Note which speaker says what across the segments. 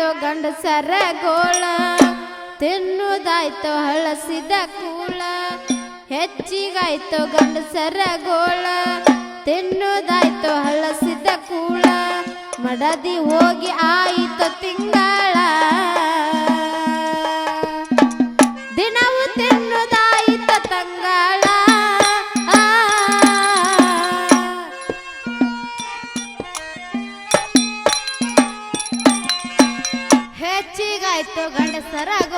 Speaker 1: ಗಂಡ ಗಂಡಸರ ಗೋಳ ತಿನ್ನುದಾಯ್ತು ಹಳಸಿದ ಕೂಳ ಹೆಚ್ಚಿಗಾಯ್ತು ಗಂಡಸರ ಗೋಳ ತಿನ್ನುದಾಯ್ತು ಹಳಸಿದ ಕೂಳ ಮಡದಿ ಹೋಗಿ ಆಯಿತು ತಿಂಗಳ. ದಿನವೂ ತಿನ್ನುವುದಾಯಿತು ತಂಗಳ. ಸರಾಗ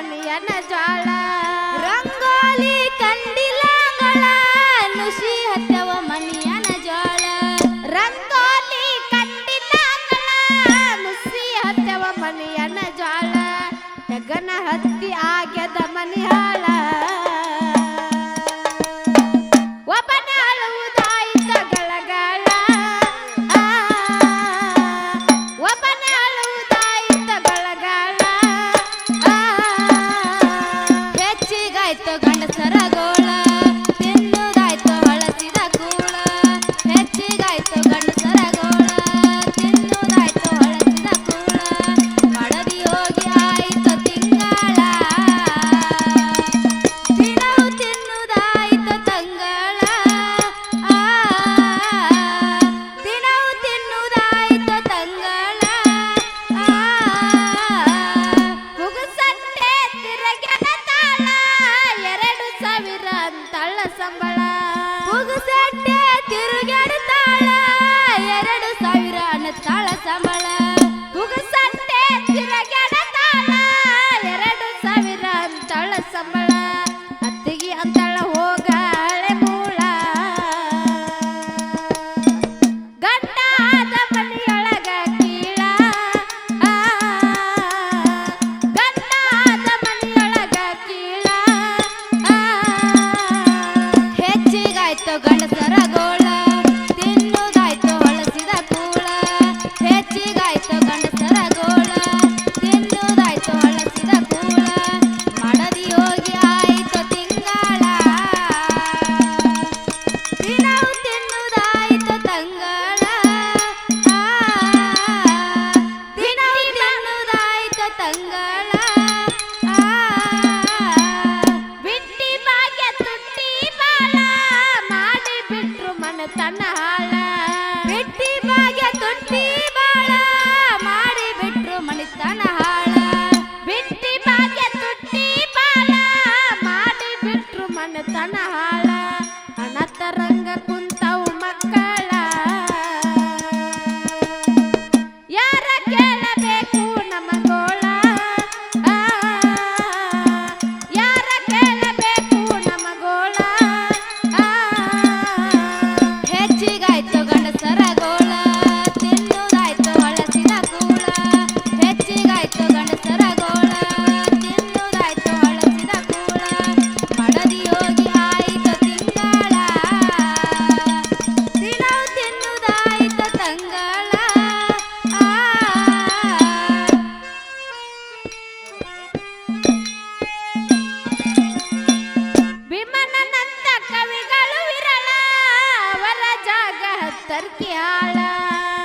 Speaker 1: ಮಲಿಯನ ಜಾಳ ರಂಗೋಲಿ ಕಂಡಿಲಗಳ ನುಸಿ ಹತ್ತವ ಮಲಿಯನ ಜಾಳ ರಂಗೋಲಿ ಕಂಡಿಲಗಳ ನುಸಿ ಹತ್ತವ ಮಲಿಯನ ಜಾಳ ಗಗನ ಹತ್ತಿ ಆಗ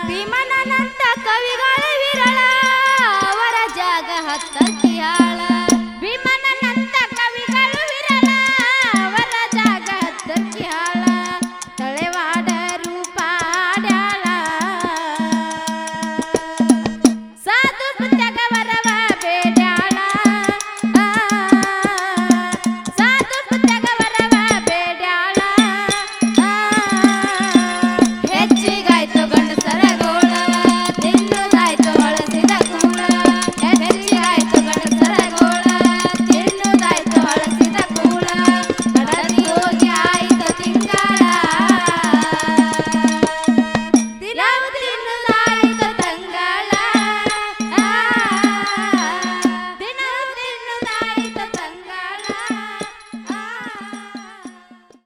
Speaker 1: ಭೀಮನಂತ ಕವಿ